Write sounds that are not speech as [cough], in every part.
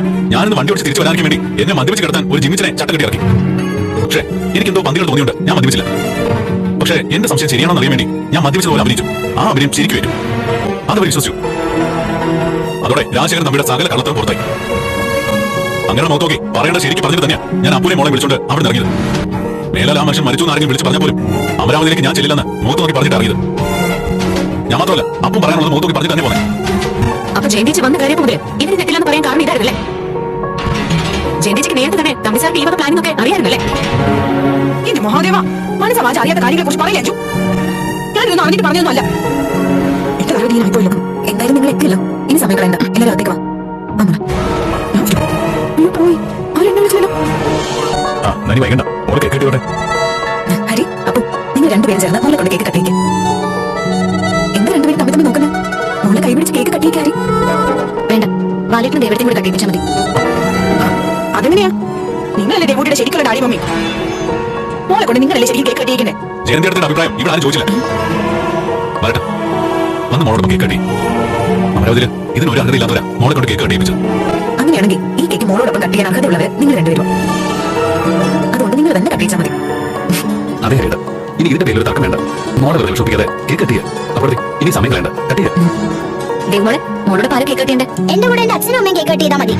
ഓർമ്മയുണ്ടോ ഞാനിന്ന് വണ്ടി ഓടിച്ച് തിരിച്ചു വരാൻ വേണ്ടി എന്നെ മദ്യപിച്ച് കിടത്താൻ ഒരു ജിമ്മിച്ചനെ ചട്ട കെട്ടി ഇറക്കി. പക്ഷേ എനിക്കെന്തോ പന്തികൾ തോന്നിയുണ്ട്. ഞാൻ മദ്യപിച്ചില്ല. പക്ഷേ എന്റെ സംശയം ശരിയാണെന്ന് അറിയാൻ വേണ്ടി ഞാൻ മദ്യപിച്ചതുപോലെ അഭിനയിച്ചു. ആ അഭിനയം ശരിക്കും വരും അതവർ വിശ്വസിച്ചു. അതോടെ രാജശേഖരൻ നമ്മുടെ സകല കള്ളത്തരം പുറത്തായി. അങ്ങനെ നോക്കി പറയേണ്ട ശരിക്കും പറഞ്ഞിട്ട് തന്നെയാ ഞാൻ അപ്പുനെ മോളെ വിളിച്ചോണ്ട് അവിടെ ഇറങ്ങിയത്. മേലാൽ ആ മനുഷ്യൻ മരിച്ചു എന്നാരെങ്കിലും വിളിച്ച് പറഞ്ഞ പോലും അമരാവതിയിലേക്ക് ഞാൻ ചെല്ലില്ലെന്ന് മൂത്ത് നോക്കി പറഞ്ഞിട്ട് ഇറങ്ങിയത്. ഞാൻ മാത്രമല്ല അപ്പം പറയാനുള്ളത് മൂത്ത് നോക്കി പറഞ്ഞിട്ട് തന്നെ പോന്നെ. അപ്പൊ ജയന്തിച്ച് വന്ന് കയറിയപ്പോ മുതൽ ഇതിന് തെറ്റില്ലെന്ന് പറയാൻ കാരണം ഇതായിരുന്നല്ലേ? ജയന്തിച്ചിക്ക് നേരത്തെ തന്നെ തമ്പിസാർക്ക് ഈ വക പ്ലാനിംഗ് ഒക്കെ അറിയായിരുന്നല്ലേ? എന്റെ മഹാദേവ മനസ്സമാജ അറിയാത്ത കാര്യങ്ങളെ കുറിച്ച് പറയില്ല അഞ്ചു ഞാനിതൊന്നും അറിഞ്ഞിട്ട് പറഞ്ഞൊന്നുമല്ല. എത്ര കാര്യം ഇങ്ങനെ ആയിപ്പോയല്ലോ? എന്തായാലും നിങ്ങൾ എത്തിയല്ലോ. ഇനി സമയം കളയണ്ട. എല്ലാവരും അകത്തേക്ക് വാ. പോയി. അവരെന്നെ വിളിച്ചല്ലോ ഹരി അപ്പൊ. നിങ്ങൾ രണ്ടുപേരും ചേർന്ന് മോളെ കൊണ്ട് കേക്ക് കട്ടിയേക്ക് ബാലേട്ടിന് ദേവത്തെയും കൂടെ കട്ടിപ്പിച്ചാൽ മതി. അതെങ്ങനെയാ? നിങ്ങളല്ലേ ദേവൂട്ടിയുടെ ശരിക്കുള്ള ഡാഡി മമ്മി? മോളെ കൊണ്ട് നിങ്ങളല്ലേ ശരിക്കും കേക്ക് കട്ടിയേക്കണ്ടേ ജയന്തി അഭിപ്രായം. ഇവിടെ ആരും ചോദിച്ചില്ല. വരട്ടെ വന്ന് മോളോട് കേക്ക് കട്ടി. അമരാവതിയിൽ ഇതിന് ഒരു അർഹതയില്ലാത്തവരാ മോളെ കൊണ്ട് കേക്ക് കട്ടിയിപ്പിച്ചത്. അങ്ങനെയാണെങ്കിൽ ഈ കേക്ക് മോളോടൊപ്പം കട്ട് ചെയ്യാൻ അർഹതയുള്ളവർ നിങ്ങൾ രണ്ടുപേരും. അതുകൊണ്ട് നിങ്ങൾ തന്നെ കട്ടിച്ചാൽ മതി. അതെ ഹരിത ഇനി ഇതിന്റെ പേരിൽ തർക്കം വേണ്ട. മോളെ വെറുതെ വിഷമിപ്പിക്കാതെ കേക്ക് കട്ടിയ അപ്പോഴത്തെ ഇനി സമയം കളയണ്ട. കട്ടിയ ദേവമോളെ മോളോട് പാല കേക്ക് കട്ടിയണ്ടേ എന്റെ കൂടെ എന്റെ അച്ഛനും അമ്മയും കേക്ക് കട്ട് ചെയ്താൽ മതി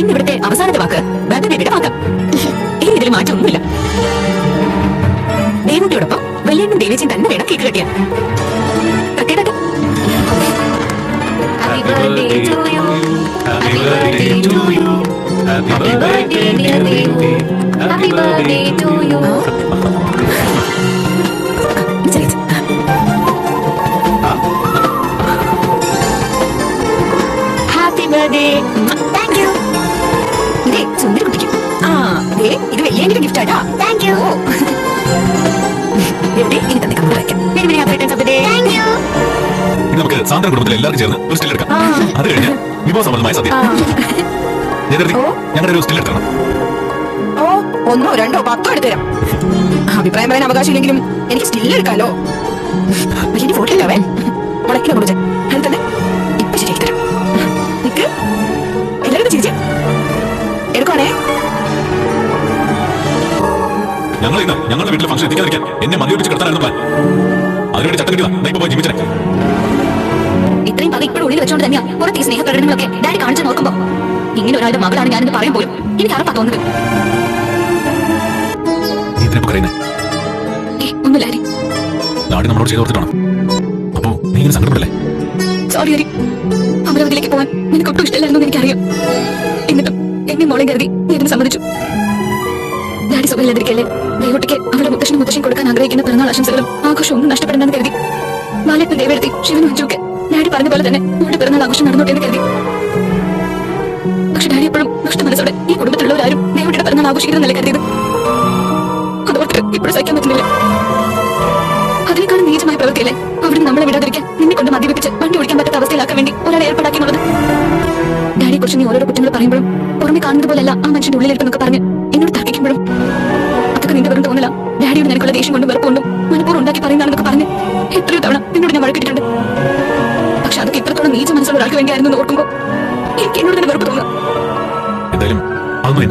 ഇന്ന് ഇവിടുത്തെ അവസാനത്തെ വാക്ക്. ബേബി ബേബിയുടെ വാക്കാം. ഇനി ഇതിൽ മാറ്റമൊന്നുമില്ല ദേവുട്ടിയോടൊപ്പം വല്യണ്ണും ദേവേച്ചിയും തന്നെ വേണം കേക്ക് കട്ടിയാൻ. Happy birthday to you. Happy birthday to you. Happy birthday, dear Devu. Happy birthday to you. വലിയ ഗിഫ്റ്റ് ആട്ടാ താങ്ക് യു എവിടെ? ഇനി തന്നെ ഇനി നമുക്ക് സാന്ദ്ര കുടുംബത്തിലെ എല്ലാവർക്കും ചേർന്ന് ഒരു സ്റ്റിൽ എടുക്കാം. അത് കഴിഞ്ഞ് വിഭവ സംബന്ധമായ സദ്യ. ജയകൃതി ഞങ്ങളുടെ ഒരു സ്റ്റിൽ എടുക്കണം. ഓ ഒന്നോ രണ്ടോ പത്തോ എടുത്തുതരാം അഭിപ്രായം പറയാൻ അവകാശമില്ലെങ്കിലും എനിക്ക് സ്റ്റിൽ എടുക്കാലോ. വലിയ ഫോട്ടോ അവൻ? മുളക്കിനെ കുറിച്ച് അത് തന്നെ ഇപ്പൊ ശരിയാക്കി തരാം. നിക്ക്. എല്ലാവരും ചിരിച്ചേ. എടുക്കുവാണേ. ഞങ്ങൾ ഇന്ന് ഞങ്ങളുടെ വീട്ടിൽ ഫംഗ്ഷൻ എത്തിക്കാതിരിക്കാൻ എന്നെ മദ്യപിച്ച് കിടത്താനായിരുന്നു പ്ലാൻ അതിനുവേണ്ടി ചട്ടം കിട്ടിയതാ. ഇപ്പൊ പോയി ജീവിച്ചേ ഇത്രയും പക ഇപ്പോഴും ഉള്ളിൽ വെച്ചോണ്ട് തന്നെയാ. പുറത്ത് ഈ സ്നേഹപ്രകടനങ്ങളൊക്കെ ഡാഡി കാണിച്ചു നോക്കുമ്പോ. ഇങ്ങനെ ഒരാളുടെ മകളാണ് ഞാനെന്ന് പറയാൻ പോലും എനിക്ക് അറപ്പാ തോന്നുന്നത്. ഇതിനെ പറയുന്നേ ഏ ഒന്നുമില്ല ഹരി. നാടി നമ്മളോട് ചെയ്ത് കൊടുത്തിട്ടാണ്. അപ്പോ നീ ഇങ്ങനെ സങ്കടപ്പെടല്ലേ? സോറി ഹരി. അമരാവതിയിലേക്ക് പോവാൻ നിനക്ക് ഒട്ടും ഇഷ്ടമില്ലായിരുന്നു എനിക്കറിയാം. എന്നിട്ടും എന്നെ മോളെ കരുതി നീ ഇതിന് സമ്മതിച്ചു. ഡാഡി സുഖമില്ലാതിരിക്കല്ലേ ദൈവട്ടിക്ക് അവളുടെ മുത്തശ്ശനും മുത്തശ്ശൻ കൊടുക്കാൻ ആഗ്രഹിക്കുന്ന പിറന്നാൾ ആശംസകളും ആഘോഷവും ഒന്നും നഷ്ടപ്പെടണമെന്ന് കരുതി. ബാലയപ്പൻ ദേവെടുത്തി ശിവനും അഞ്ചുക്കെ ഡാഡി പറഞ്ഞ പോലെ തന്നെ അവളുടെ പിറന്നാൾ ആഘോഷം നടന്നോട്ടെ എന്ന് കരുതി. പക്ഷെ ഡാഡി എപ്പോഴും നഷ്ട മനസ്സോടെ ഈ കുടുംബത്തിലുള്ളവരാരും ദേവട്ടിയുടെ പിറന്നാൾ ആഘോഷിക്കുന്നതല്ലേ കരുതിയത്? അതോർത്ത് ഇപ്പോഴും സഹിക്കാൻ പറ്റുന്നില്ല. അതിനേക്കാളും നീചമായ പ്രവൃത്തിയല്ലേ അവിടെ നമ്മളെ വിടാതിരിക്കാൻ നിന്നെ കൊണ്ട് മദ്യപിച്ച് വണ്ടി ഓടിക്കാൻ പറ്റാത്ത അവസ്ഥയിലാക്കാൻ വേണ്ടി ഒരാളെ ഏർപ്പാടാക്കിയുള്ളത് ഡാഡിയെ കുറിച്ച് നീ ഓരോരോ കുറ്റങ്ങൾ പറയുമ്പോഴും പുറമെ കാണുന്നത് പോലെയല്ല ആ മനുഷ്യന്റെ ഉള്ളിലിരിപ്പെന്നൊക്കെ പറഞ്ഞ് ഡാഡിയോട് നിനക്കുള്ള ദേഷ്യം കൊണ്ടും വെറുപ്പുകൊണ്ടും മനഃപൂർവം ഉണ്ടാക്കി പറയുന്നതാണെന്നൊക്കെ പറഞ്ഞ് എത്രയോ തവണ നിന്നോട് ഞാൻ വഴക്കിട്ടിട്ടുണ്ട് പക്ഷെ അതൊക്കെ ഇത്രത്തോളം നീച്ച മനസ്സിലുള്ള ഒരാൾക്ക് വേണ്ടിയായിരുന്നു ഓർക്കുമ്പോ എനിക്ക് എന്നോട് തന്നെ വെറുപ്പ് തോന്നുക എന്തായാലും അതൊന്നും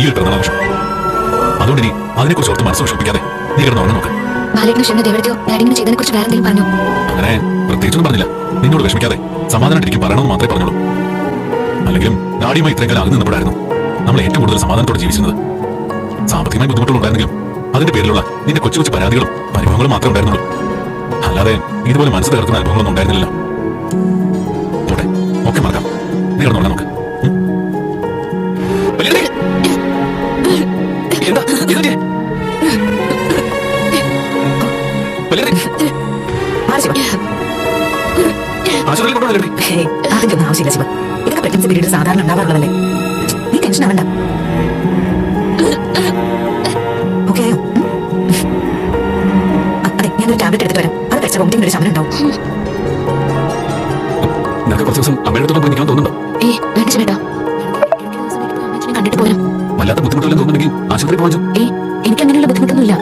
ഈ ഒരു പിറന്നാളാഘോഷം അതുകൊണ്ട് ഇനി അതിനെക്കുറിച്ച് ഓർത്ത് മനസ്സ് വിഷമിപ്പിക്കാതെ നീ കിടന്ന് നോക്ക്. ബാലേട്ടന് ക്ഷമ ദേവടത്തെയോ ഡാഡിനെ ചെയ്തതിനെ കുറിച്ച് വേറെ പറഞ്ഞു? അങ്ങനെ പ്രത്യേകിച്ചൊന്നും പറഞ്ഞില്ല. നിന്നോട് വിഷമിക്കാതെ സമാധാനമായിട്ടിരിക്കും പറയണമെന്ന് മാത്രമേ പറഞ്ഞുള്ളൂ. അല്ലെങ്കിലും ഡാഡിയുമായി ഇത്രയും കാലം അകന്ന് നിന്നപ്പോഴായിരുന്നു നമ്മൾ ഏറ്റവും കൂടുതൽ സമാധാനത്തോടെ ജീവിച്ചിരുന്നത്. സാമ്പത്തികമായി ബുദ്ധിമുട്ടുകളുണ്ടായിരുന്നെങ്കിലും അതിന്റെ പേരിലുള്ള നിന്റെ കൊച്ചു കൊച്ചു പരാതികളും പരിഭവങ്ങളും മാത്രമേ ഉണ്ടായിരുന്നുള്ളൂ. അല്ലാതെ ഇതുപോലെ മനസ്സ് തകർക്കുന്ന അനുഭവങ്ങളൊന്നും ഉണ്ടായിരുന്നില്ല പോട്ടെ ഒക്കെ മറക്കാം. നീ കിടന്നു നോക്ക്. ടാബ്ലറ്റ് എടുത്തിട്ട് വരാം. അത് കഴിച്ച വോമിറ്റിംഗ് ഒരു ശമനം ഉണ്ടാവും. നിനക്ക് കുറച്ച് ദിവസം അമ്മയുടെ പോയി നിൽക്കാൻ തോന്നുന്നുണ്ടോ? ഏ വേണ്ട ചേട്ടാ. കണ്ടിട്ട് പോരാം. വല്ലാത്ത ബുദ്ധിമുട്ടില്ലെന്ന് തോന്നുന്നെങ്കിൽ ആശുപത്രി പോകാൻ ഏ എനിക്ക് അങ്ങനെയുള്ള ബുദ്ധിമുട്ടൊന്നുമില്ല.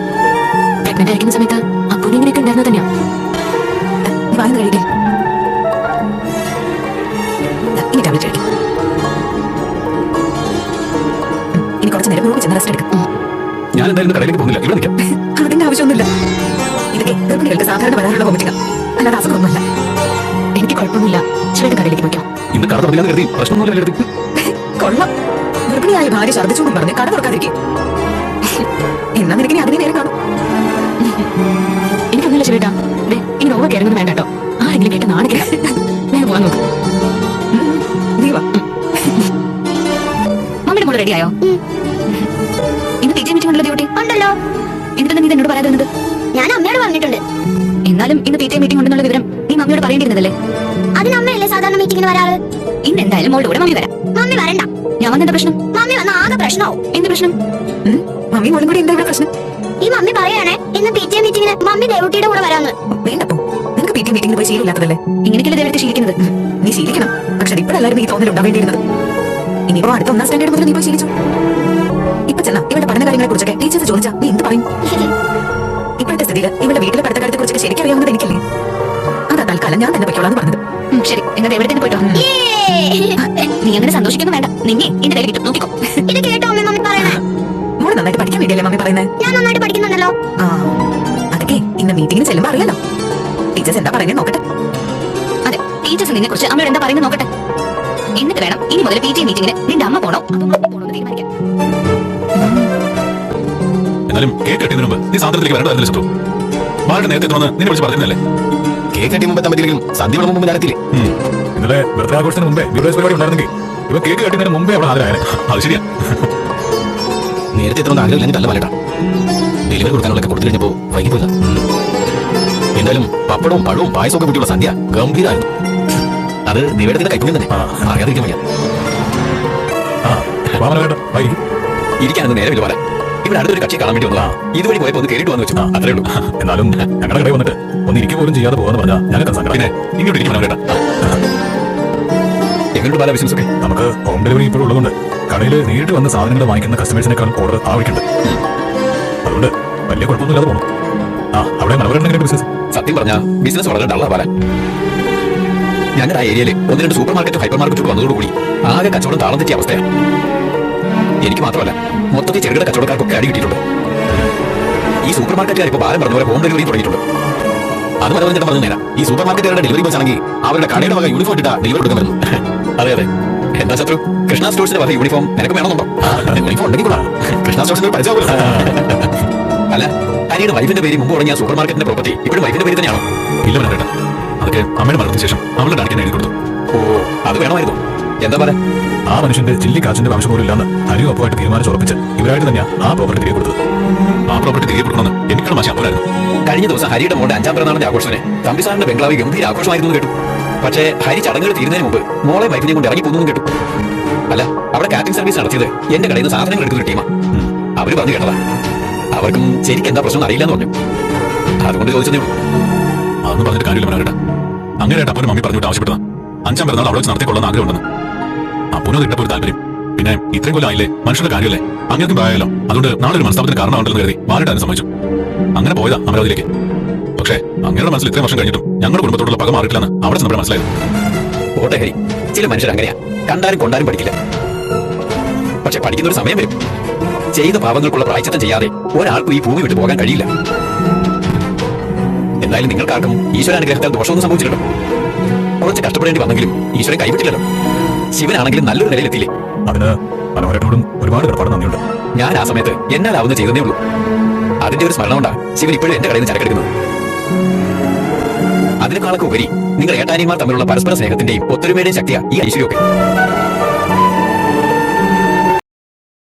സാധാരണ വരാറുള്ള വോമിറ്റിംഗ് അല്ലാതെ അസുഖമൊന്നുമല്ല. എനിക്ക് കുഴപ്പമൊന്നുമില്ല. ചേട്ടൻ കടയിലേക്ക് പോയിക്കോ. ഇന്ന് കട തുറന്നില്ലാന്ന് കരുതി. പ്രശ്നമൊന്നുമില്ല കരുതി കൊള്ളാം. ഗർഭിണിയായ ഭാര്യ ഛർദ്ദിച്ചോണ്ടും പറഞ്ഞ് കട തുറക്കാതിരിക്കും. എന്നാ നിനക്ക് ഇനി അതിനെ നേരം കാണും. എനിക്കൊന്നുമില്ല ചേട്ടാ ദേ, ഇങ്ങനെ ഓവർ കയറുന്നത് വേണ്ട കേട്ടോ. ആരെങ്കിലും കേട്ട് നാണിക്കില്ല വേഗം പോകാൻ നോക്ക്. നീ വാ. മമ്മിയുടെ മോൾ റെഡിയായോ ഇന്ന് ടീച്ചർ മീറ്റിംഗ് ഉണ്ടല്ലോ. ഡ്യൂട്ടി ഉണ്ടല്ലോ എന്നിട്ട് നീ എന്നോട് പറയാതിരുന്നത് ഞാൻ അമ്മയോട് പറഞ്ഞിട്ടുണ്ട്. എന്നാലും ഇന്ന് പി ടി മീറ്റിംഗ് ഉണ്ടെന്നുള്ള വിവരം നീ മമ്മിയോട് പറയേണ്ടിയിരുന്നതല്ലേ? അതിന് അമ്മയല്ലേ സാധാരണ മീറ്റിംഗിന് വരാറ്? ഇന്ന് എന്തായാലും മോളുടെ കൂടെ മമ്മി വരാം. മമ്മി വരണ്ട. ഞാൻ വന്നെന്താ പ്രശ്നം? മമ്മി വന്ന ആകെ പ്രശ്നമാവും എന്ത് പ്രശ്നം? മമ്മി മോളും കൂടി എന്താ ഇവിടെ പ്രശ്നം? ഈ മമ്മി പറയാണേ ഇന്ന് പി ടി എ മീറ്റിംഗിന് മമ്മി ദേവുട്ടിയുടെ കൂടെ വരാന്ന്. വേണ്ടപ്പോ. നിനക്ക് പി ടി മീറ്റിംഗിന് പോയി ശീലമില്ലാത്തതല്ലേ? ഇങ്ങനെയൊക്കെയല്ലേ ദേവത്തെ ശീലിക്കുന്നത്? നീ ശീലിക്കണം. പക്ഷെ ഇപ്പോഴല്ലായിരുന്നു നീ തോന്നലുണ്ടാവേണ്ടിയിരുന്നത് ഇനിയിപ്പോ അടുത്ത ഒന്നാം സ്റ്റാൻഡേർഡ് മുതൽ നീ പോയി ശീലിച്ചു. ഇപ്പൊ ചെന്ന ഇവളുടെ പഠന കാര്യങ്ങളെ കുറിച്ചൊക്കെ ടീച്ചേഴ്സ് ചോദിച്ചാ നീ എന്ത് പറയും? [laughs] ഇപ്പോഴത്തെ സ്ഥിതിയിൽ ഇവളുടെ വീട്ടിലെ പഠിത്തകാര്യത്തെ കുറിച്ചൊക്കെ ശരിക്കും എനിക്കല്ലേ? അതാ തൽക്കാലം ഞാൻ തന്നെ പൊയ്ക്കോളാന്ന് പറഞ്ഞത്. ശരി. എന്നിട്ട് എവിടെ തന്നെ പോയിട്ടോ നീ അങ്ങനെ സന്തോഷിക്കുന്നു വേണ്ട. നിന്നെ എന്റെ കയ്യിൽ കിട്ടും. നോക്കിക്കോ. ഇത് കേട്ടോ അമ്മ മമ്മി പറയണേ. മോൾ നന്നായിട്ട് പഠിക്കാൻ വേണ്ടിയല്ലേ മമ്മി പറയുന്നത് ഞാൻ നന്നായിട്ട് പഠിക്കുന്നുണ്ടല്ലോ. ആ അതൊക്കെ ഇന്ന് മീറ്റിംഗിന് ചെല്ലുമ്പോ അറിയാലോ. ടീച്ചേഴ്സ് എന്താ പറയുന്നത് നോക്കട്ടെ. അതെ ടീച്ചേഴ്സ് നിന്നെ കുറിച്ച് അമ്മയോട് എന്താ പറയുന്നത് നോക്കട്ടെ. എന്നിട്ട് വേണം ഇനി മുതൽ പി ടി മീറ്റിംഗിന് നിന്റെ അമ്മ പോണോ? അതോ മമ്മി പോണോ എന്ന് തീരുമാനിക്കാൻ. എന്നാലും കേക്ക് കെട്ടിയതിനു മുമ്പ് നീ സാധനത്തിലേക്ക് വരേണ്ടതല്ലേ ശത്രു മാരുടെ നേരത്തെ എത്തണമെന്ന് നിന്നെ വിളിച്ച് പറഞ്ഞിരുന്നല്ലേ? കേക്ക് കട്ടി മുമ്പ് തമ്മിലെങ്കിലും സദ്യ വിളമ്പ് മുമ്പ് ഞാനെത്തില്ലേ ഉം. ഇന്നലെ ബർത്ത്ഡേ ആഘോഷത്തിന് മുമ്പേ ബിവറേജ് പരിപാടി ഉണ്ടായിരുന്നെങ്കിൽ ഇവ കേക്ക് കെട്ടുന്നതിന് മുമ്പേ അവിടെ ഹാജരായനെ. അത് ശരിയാ. നേരത്തെ എത്തണമെന്ന് ആഗ്രഹമില്ലെങ്കിൽ നല്ല പാലട്ടാ ഡെലിവറി കൊടുക്കാനുള്ളൊക്കെ കൊടുത്തു കഴിഞ്ഞപ്പോ വൈകിപ്പോയില്ല എന്തായാലും പപ്പടവും പഴവും പായസവും ഒക്കെ കൂട്ടിയുള്ള സദ്യ ഗംഭീരമായിരുന്നു അത് നിവേദത്തിന്റെ കൈപ്പുണ്യം തന്നെ. അറിയാതിരിക്കാൻ വയ്യ. ആ വാമന കേട്ടോ. വൈകി. ഇരിക്കാനൊന്നും നേരമില്ല പോലെ ഇവിടെ അടുത്തൊരു കക്ഷി കാണാൻ വേണ്ടി വന്നതാണ് ഇതുവഴി പോയപ്പോ ഒന്ന് കേറിട്ട് വന്നു വെച്ചു. അത്രേ ഉള്ളൂ. എന്നാലും ഞങ്ങളുടെ കടയിൽ വന്നിട്ട് ഒന്ന് ഇരിക്കുക പോലും ചെയ്യാതെ പോകാന്ന് പറഞ്ഞാൽ ഞങ്ങൾക്ക് സങ്കടം. പിന്നെ ഇങ്ങോട്ട് ഇരിക്കണം കേട്ടാ. എങ്ങോട്ട് പല ബിസിനസ് ഒക്കെ? നമുക്ക് ഹോം ഡെലിവറി ഇപ്പോൾ ഉള്ളതുകൊണ്ട് കടയിൽ നേരിട്ട് വന്ന് സാധനങ്ങൾ വാങ്ങിക്കുന്ന കസ്റ്റമേഴ്സിനേക്കാൾ ഓർഡർ ആവശ്യമുണ്ട്. അതുകൊണ്ട് വലിയ കുഴപ്പമൊന്നുമില്ലാതെ പോകണം ആ അവിടെ മനോഹരണ്ടെങ്കിലും ബിസിനസ്? സത്യം പറഞ്ഞ ബിസിനസ് വളരെ ഡള്ളാ പാല ഞങ്ങളുടെ ആ ഏരിയയിൽ ഒന്ന് രണ്ട് സൂപ്പർ മാർക്കറ്റും ഹൈപ്പർ മാർക്കറ്റും വന്നതോടുകൂടി ആകെ കച്ചവടം താളം തെറ്റിയ അവസ്ഥയാണ് എനിക്ക് മാത്രമല്ല മൊത്തത്തിൽ ചെറുകിട കച്ചവടക്കാർക്കൊക്കെ അടി കിട്ടിയിട്ടുണ്ട്. ഈ സൂപ്പർ മാർക്കറ്റുകാർ ഇപ്പോൾ ഭാരം പറഞ്ഞ പോലെ ഹോം ഡെലിവറി തുടങ്ങിയിട്ടുണ്ട്. അത് പറഞ്ഞു നേരം ഈ സൂപ്പർ മാർക്കറ്റുകാരുടെ ഡെലിവറി ബസ് ആണെങ്കിൽ അവരുടെ കടയുടെ വക യൂണിഫോം ഇട്ടാ ഡെലിവറി കൊടുക്കാൻ വരുന്നു [laughs] അതെ അതെ. എന്താ ശത്രു? കൃഷ്ണ സ്റ്റോഴ്സിന്റെ വക യൂണിഫോം നിനക്ക് വേണമെന്നുണ്ടോ? [laughs] യൂണിഫോം ഉണ്ടെങ്കിൽ [laughs] കൃഷ്ണ സ്റ്റോഴ്സിന്റെ പരിചയം അല്ല ഹരിയുടെ വൈഫിന്റെ പേര് മുമ്പ് തുടങ്ങിയ സൂപ്പർ മാർക്കറ്റിന്റെ പ്രോപ്പർട്ടി ഇപ്പോഴും വൈഫിന്റെ പേര് തന്നെയാണോ? ഇല്ല മനോഹരേട്ട അതൊക്കെ അമ്മയുടെ മരണത്തിന് ശേഷം അവളുടെ ഡാക്കിനെ എഴുതി കൊടുത്തു. ഓ അത് വേണമായിരുന്നു. എന്താ പറയാ? ആ മനുഷ്യന്റെ ചില്ലി കാച്ചിന്റെ വംശം പോലും ഇല്ലാന്ന് ഹരിയും അപ്പുമായിട്ട് തീരുമാനിച്ചുറപ്പിച്ച് ഇവരായിട്ട് തന്നെയാ ആ പ്രോപ്പർട്ടി തിരികെ കൊടുത്തത്. ആ പ്രോപ്പർട്ടി തിരികെ കൊടുക്കണമെന്ന് എനിക്കുള്ള മാശം അപ്പോഴായിരുന്നു കഴിഞ്ഞ ദിവസം ഹരിയുടെ മോളുടെ അഞ്ചാം പിറന്നാളിന്റെ ആഘോഷത്തിന് തമ്പി സാറിന്റെ ബംഗ്ലാവ് ഗംഭീര ആഘോഷമായിരുന്നു കേട്ടു. പക്ഷേ ഹരി ചടങ്ങുകൾ തീരുന്നതിന് മുമ്പ് മോളെ വൈഫിനെ കൊണ്ട് ഇറങ്ങി പോകുന്നു കേട്ടു. അല്ല അവിടെ കാറ്റിംഗ് സർവീസ് നടത്തിയത് എന്റെ കടയിൽ നിന്ന് സാധനങ്ങൾ എടുക്കുന്ന ടീമാ അവർ പറഞ്ഞു കേട്ടതാ. അവർക്കും ശരിക്കും എന്താ പ്രശ്നം അറിയില്ലെന്ന് പറഞ്ഞു. അതുകൊണ്ട് ചോദിച്ചതേ ഉള്ളൂ. അതൊന്നും പറഞ്ഞിട്ട് കാര്യമില്ല മനോഹരേട്ട. അങ്ങനെ അപ്പനും മമ്മി പറഞ്ഞിട്ട് ആവശ്യപ്പെട്ടതാ. അഞ്ചാം പിറന്നാൾ അവിടെ വെച്ച് നടത്തിക്കൊള്ളാൻ ആഗ്രഹമുണ്ടെന്ന്. അപ്പനും ഇട്ടപ്പോ താല്പര്യം. പിന്നെ ഇത്രയും കൊല്ലം ആയില്ലേ? മനുഷ്യരുടെ കാര്യമല്ലേ? അങ്ങനെയൊക്കെ പ്രായമല്ലോ. അതുകൊണ്ട് നാളെ ഒരു മനസ്താപത്തിന് കാരണമുണ്ടെന്ന് കരുതി അതിന് സമ്മതിച്ചു. അങ്ങനെ പോയതാ അമരാവതിയിലേക്ക്. പക്ഷേ അങ്ങയുടെ മനസ്സിൽ ഇത്രയും വർഷം കഴിഞ്ഞിട്ടും ഞങ്ങളുടെ കുടുംബത്തോടുള്ള പക മാറിയിട്ടില്ലെന്ന് അവിടെ നമ്മുടെ മനസ്സിലായത്. ഓട്ടെ ഹരി ചില മനുഷ്യർ അങ്ങനെയാ. കണ്ടാലും കൊണ്ടാലും പഠിക്കില്ല. പക്ഷെ പഠിക്കുന്ന ഒരു സമയം വരും. ചെയ്ത പാവങ്ങൾക്കുള്ള പ്രായച്ചത്തം ചെയ്യാതെ ഒരാൾക്കും ഈ ഭൂമി വിട്ടു പോകാൻ കഴിയില്ല. എന്തായാലും നിങ്ങൾക്കാർക്കും ഈശ്വരാനുഗ്രഹത്താൽ ദോഷമൊന്നും സംഭവിച്ചില്ലല്ലോ. കുറച്ച് കഷ്ടപ്പെടേണ്ടി വന്നെങ്കിലും ഈശ്വരൻ കൈവിട്ടില്ലല്ലോ. ശിവനാണെങ്കിലും നല്ലൊരു നിലയിലെത്തിയില്ലേ? അതിന് മനോഹരനോടും ഒരുപാട് കടപ്പാട് നന്ദിയുണ്ട്. ഞാൻ ആ സമയത്ത് എന്നാലാവുന്ന ചെയ്തതേ ഉള്ളൂ. അതിന്റെ ഒരു സ്മരണ കൊണ്ടാണ് ശിവൻ ഇപ്പോഴും എന്റെ കടയിൽ നിന്ന് ചരക്കെടുക്കുന്നത് അതിനേക്കാളൊക്കെ ഉപരി നിങ്ങൾ ഏട്ടാനിമാർ തമ്മിലുള്ള പരസ്പര സ്നേഹത്തിന്റെയും ഒത്തൊരുമയുടെയും ശക്തിയാണ് ഈ ഐശ്വര്യമൊക്കെ.